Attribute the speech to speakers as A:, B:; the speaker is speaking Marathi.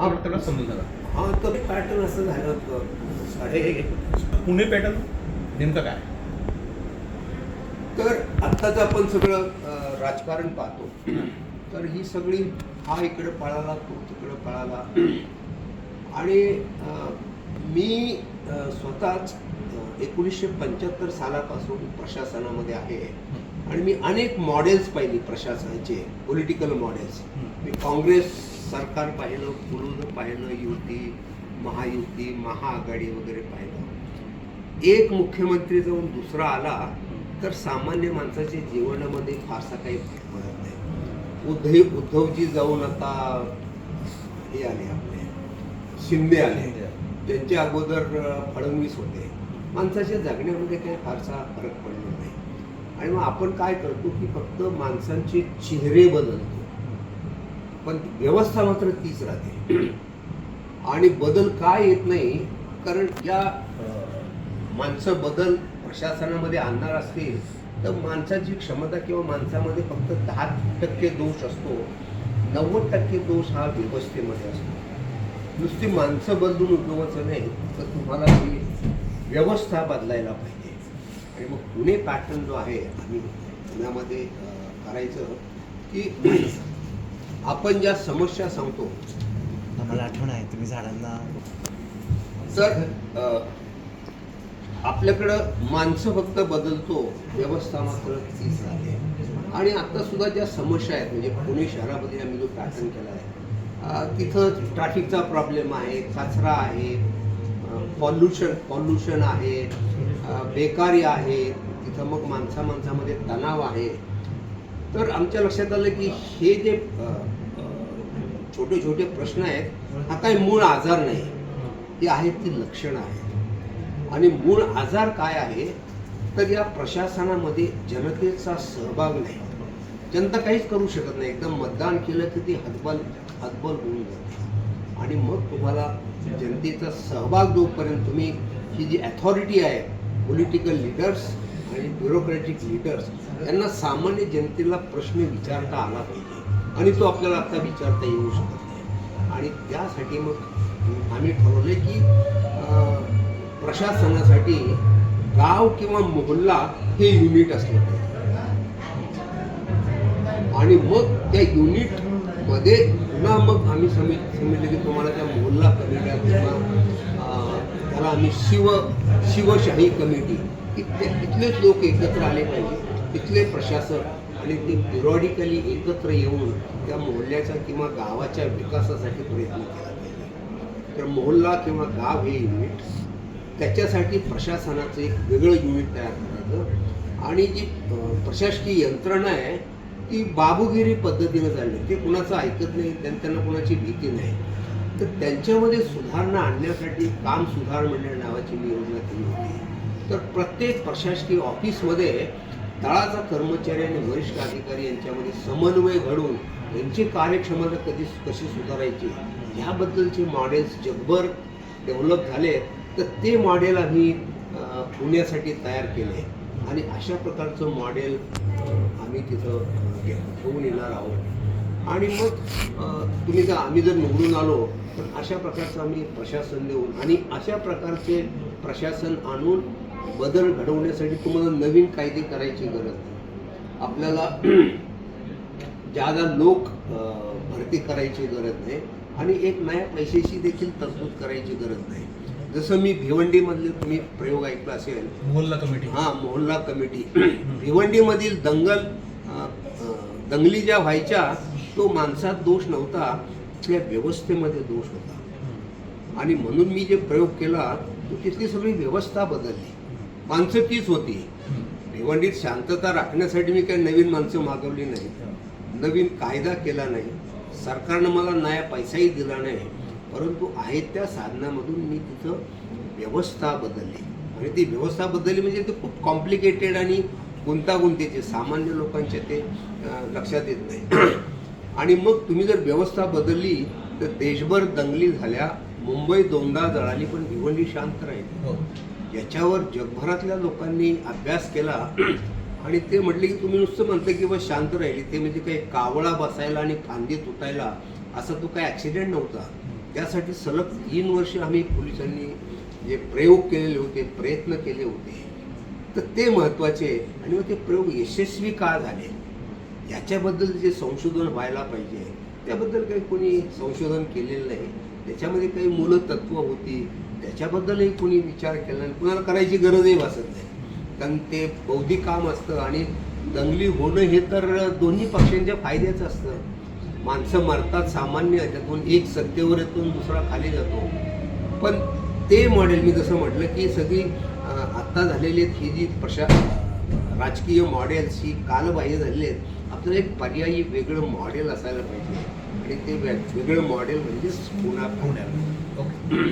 A: हा त्याला समजून झाला.
B: हा तर पॅटर्न असं झालं होतं.
A: हे. पुणे पॅटर्न नेमकं काय?
B: तर आत्ताच आपण सगळं अं, राजकारण पाहतो तर ही सगळी हा इकडे पळाला तो तिकडे पळाला. आणि अं, मी अं, स्वतःच एकोणीसशे पंच्याहत्तर सालापासून प्रशासनामध्ये आहे. आणि मी अनेक मॉडेल्स पाहिली प्रशासनाचे पॉलिटिकल मॉडेल्स मी काँग्रेस सरकार पाहिलं पुढं पाहिलं युती महायुती महाआघाडी वगैरे पाहिलं. एक मुख्यमंत्री जाऊन दुसरा आला तर सामान्य माणसाच्या जीवनामध्ये फारसा काही फरक पडत नाही. उद्धव उद्धवजी जाऊन आता हे आले आपले. शिंदे आले. त्यांच्या अगोदर फडणवीस होते. माणसाच्या जगण्यामध्ये काही फारसा फरक पडला नाही. आणि मग आपण काय करतो की फक्त माणसांचे चेहरे बदलतो. पण व्यवस्था मात्र तीच राहते. आणि बदल का येत नाही कारण या माणसं बदल प्रशासनामध्ये आणणार असतील तर माणसाची क्षमता किंवा माणसामध्ये फक्त दहा टक्के दोष असतो नव्वद टक्के दोष हा व्यवस्थेमध्ये असतो. नुसती माणसं बदलून उपयोगाचं नाही तर तुम्हाला ती व्यवस्था बदलायला पाहिजे. आणि मग पुणे पॅटर्न जो आहे आम्ही पुण्यामध्ये करायचं की आपण ज्या समस्या सांगतो.
C: आम्हाला आठवण आहे तुम्ही झाडांना
B: तर अ, आपल्याकडं माणसं फक्त बदलतो व्यवस्था मात्र तीच राहते आणि आता सुद्धा ज्या समस्या आहेत म्हणजे पुणे शहरामध्ये आम्ही जो पॅटर्न केला आहे तिथं ट्रॅफिकचा प्रॉब्लेम आहे कचरा आहे पॉल्युशन पॉल्युशन आहे बेकारी आहे तिथं मग माणसा माणसामध्ये तणाव आहे. तर आमच्या लक्षात आलं की हे जे छोटे छोटे प्रश्न आहेत. हा काही मूळ आजार नाही. ती आहेत ती लक्षणं आहेत. आणि मूळ आजार काय आहे? तर या प्रशासनामध्ये जनतेचा सहभाग नाही. जनता काहीच करू शकत नाही. एकदम मतदान केलं की ती हतबल हतबल होऊन जाते. आणि मग तुम्हाला जनतेचा सहभाग जोपर्यंत तुम्ही ही जी अथॉरिटी आहे पॉलिटिकल लिडर्स आणि ब्युरोक्रॅटिक लिडर्स यांना सामान्य जनतेला प्रश्न विचारता आला पाहिजे. आणि तो आपल्याला आता विचारता येऊ शकत नाही. आणि त्यासाठी मग आम्ही ठरवले की प्रशासनासाठी गाव किंवा मोहल्ला हे युनिट असलं पाहिजे. आणि मग त्या युनिटमध्ये पुन्हा मग आम्ही समित समजले की तुम्हाला त्या मोहल्ला कमिट्या किंवा त्याला आम्ही शिव शिवशाही कमिटी की ते लोक एकत्र आले पाहिजे. तिथले प्रशासक आणि ते पिरॉडिकली एकत्र येऊन त्या मोहल्ल्याच्या किंवा गावाच्या विकासासाठी प्रयत्न केला पाहिजे तर मोहल्ला किंवा गाव हे युनिट त्याच्यासाठी प्रशासनाचं एक वेगळं युनिट तयार करायचं आणि जी प्रशासकीय यंत्रणा आहे ती बाबूगिरी पद्धतीनं चालली ते कुणाचं ऐकत नाही त्यांना कुणाची भीती नाही. तर त्यांच्यामध्ये सुधारणा आणण्यासाठी काम सुधार मंडळ नावाची मी योजना केली होती. तर प्रत्येक प्रशासकीय ऑफिसमध्ये तळाचा कर्मचारी आणि वरिष्ठ अधिकारी यांच्यामध्ये समन्वय घडून यांची कार्यक्षमता कधी कशी सुधारायची ह्याबद्दलचे मॉडेल्स जगभर डेव्हलप झाले तर ते मॉडेल आम्ही पुण्यासाठी तयार केले आणि अशा प्रकारचं मॉडेल आम्ही तिथं घेऊन येणार आहोत. आणि मग तुम्ही जर आम्ही जर निवडून आलो तर अशा प्रकारचं आम्ही प्रशासन देऊन आणि अशा प्रकारचे प्रशासन आणून बदल घडवण्यासाठी तुम्हाला नवीन कायदे करायची गरज नाही. आपल्याला ज्यादा लोक भरती करायची गरज नाही आणि एक नया पैशाची देखील तरतूद करायची गरज नाही. जसं मी भिवंडीमधले तुम्ही प्रयोग ऐकला असेल.
A: मोहल्ला कमिटी.
B: हा मोहल्ला कमिटी. भिवंडीमधील दंगल दंगली ज्या व्हायच्या तो माणसात दोष नव्हता तिथल्या व्यवस्थेमध्ये दोष होता. आणि म्हणून मी जे प्रयोग केला तो तिथली सगळी व्यवस्था बदलली. माणसं तीच होती. भिवंडीत शांतता राखण्यासाठी मी काही नवीन माणसं मागवली नाही. नवीन कायदा केला नाही. सरकारनं मला नया पैसाही दिला नाही. परंतु आहेत त्या साधनामधून मी तिथं व्यवस्था बदलली. आणि ती व्यवस्था बदलली म्हणजे ते खूप कॉम्प्लिकेटेड आणि गुंतागुंतीचे सामान्य लोकांचे ते लक्षात येत नाही. आणि मग तुम्ही जर व्यवस्था बदलली तर देशभर दंगली झाल्या. मुंबई दोनदा जळाली पण भिवंडी शांत राहील.
A: हो.
B: याच्यावर जगभरातल्या लोकांनी अभ्यास केला आणि ते म्हटले की तुम्ही नुसतं म्हणता की बस शांत राहिली ते म्हणजे काही कावळा बसायला आणि फांदी तुटायला असा तो काही ॲक्सिडेंट नव्हता त्यासाठी सलग तीन वर्ष आम्ही पोलिसांनी जे प्रयोग केलेले होते प्रयत्न केले होते तर ते महत्त्वाचे आहे. आणि मग ते प्रयोग यशस्वी का झाले याच्याबद्दल जे संशोधन व्हायला पाहिजे त्याबद्दल काही कोणी संशोधन केलेलं नाही. त्याच्यामध्ये काही मूलतत्व होती. त्याच्याबद्दलही कोणी विचार केला नाही. कुणाला करायची गरजही भासत नाही. कारण ते बौद्धिक काम असतं आणि दंगली होणं हे तर दोन्ही पक्षांच्या फायद्याचं असतं. माणसं मरतात सामान्य त्यातून एक सत्तेवर येतून दुसरा खाली जातो. पण ते मॉडेल मी जसं म्हटलं की सगळी आत्ता झालेली आहेत ही जी प्रशा राजकीय मॉडेल्स ही कालबाह्य झालेली आहेत. आपल्याला एक पर्यायी वेगळं मॉडेल असायला पाहिजे. आणि ते वेगळं मॉडेल म्हणजेच पुन्हा
A: पुण्याला. ओके.